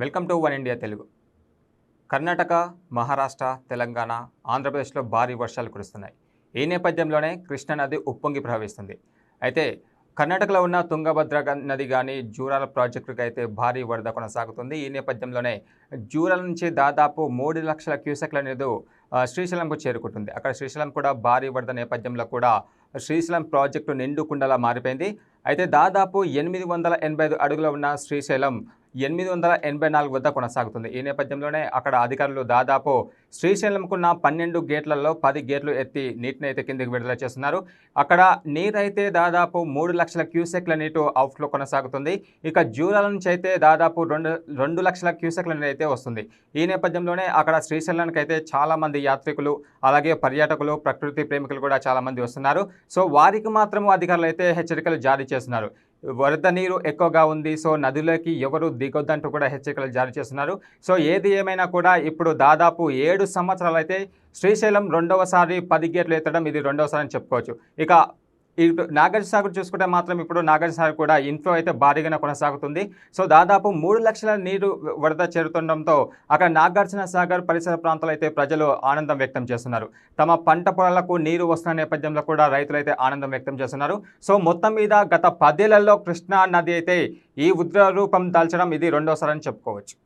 Welcome to one India Telugu. Karnataka Maharashtra Telangana ఆంధ్రప్రదేశ్లో భారీ వర్షాలు కురుస్తున్నాయి. ఈ నేపథ్యంలోనే కృష్ణానది ఉప్పొంగి ప్రవహిస్తుంది. అయితే కర్ణాటకలో ఉన్న తుంగభద్ర నది కానీ జూరాల ప్రాజెక్టుకి అయితే భారీ వరద కొనసాగుతుంది. ఈ నేపథ్యంలోనే జూరాల నుంచి దాదాపు మూడు లక్షల క్యూసెక్ల నీరు శ్రీశైలంకు చేరుకుంటుంది. అక్కడ శ్రీశైలం కూడా భారీ వరద నేపథ్యంలో కూడా శ్రీశైలం ప్రాజెక్టు నిండు కుండలా మారిపోయింది. అయితే దాదాపు ఎనిమిది వందల ఎనభై ఐదు అడుగుల ఉన్న శ్రీశైలం ఎనిమిది వందల ఎనభై నాలుగు వద్ద కొనసాగుతుంది. ఈ నేపథ్యంలోనే అక్కడ అధికారులు దాదాపు శ్రీశైలంకున్న పన్నెండు గేట్లలో పది గేట్లు ఎత్తి నీటిని అయితే కిందికి విడుదల చేస్తున్నారు. అక్కడ నీరైతే దాదాపు మూడు లక్షల క్యూసెక్ల నీటు అవుట్లో కొనసాగుతుంది. ఇక జూరాల నుంచి అయితే దాదాపు రెండు రెండు లక్షల క్యూసెక్ల నీరు అయితే వస్తుంది. ఈ నేపథ్యంలోనే అక్కడ శ్రీశైలానికి అయితే చాలామంది యాత్రికులు అలాగే పర్యాటకులు ప్రకృతి ప్రేమికులు కూడా చాలామంది వస్తున్నారు. సో వారికి మాత్రం అధికారులు అయితే హెచ్చరికలు జారీ చేస్తున్నారు. వరద నీరు ఎక్కువగా ఉంది సో నదిలోకి ఎవరు దిగొద్దంటూ కూడా హెచ్చరికలు జారీ చేస్తున్నారు. సో ఏది ఏమైనా కూడా ఇప్పుడు దాదాపు ఏడు సంవత్సరాలు అయితే శ్రీశైలం రెండవసారి పది గేట్లు ఎత్తడం ఇది రెండవసారి అని చెప్పుకోవచ్చు. ఇక ఇటు నాగార్జున సాగర్ చూసుకుంటే మాత్రం ఇప్పుడు నాగార్జున సాగర్ కూడా ఇన్ఫ్లో అయితే భారీగానే కొనసాగుతుంది. సో దాదాపు మూడు లక్షల నీరు వరద చేరుతుండడంతో అక్కడ నాగార్జున సాగర్ పరిసర ప్రాంతాలు అయితే ప్రజలు ఆనందం వ్యక్తం చేస్తున్నారు. తమ పంట పొలాలకు నీరు వస్తున్న నేపథ్యంలో కూడా రైతులు అయితే ఆనందం వ్యక్తం చేస్తున్నారు. సో మొత్తం మీద గత పదేళ్ళలో కృష్ణా నది అయితే ఈ ఉగ్ర రూపం దాల్చడం ఇది రెండోసారి అని చెప్పుకోవచ్చు.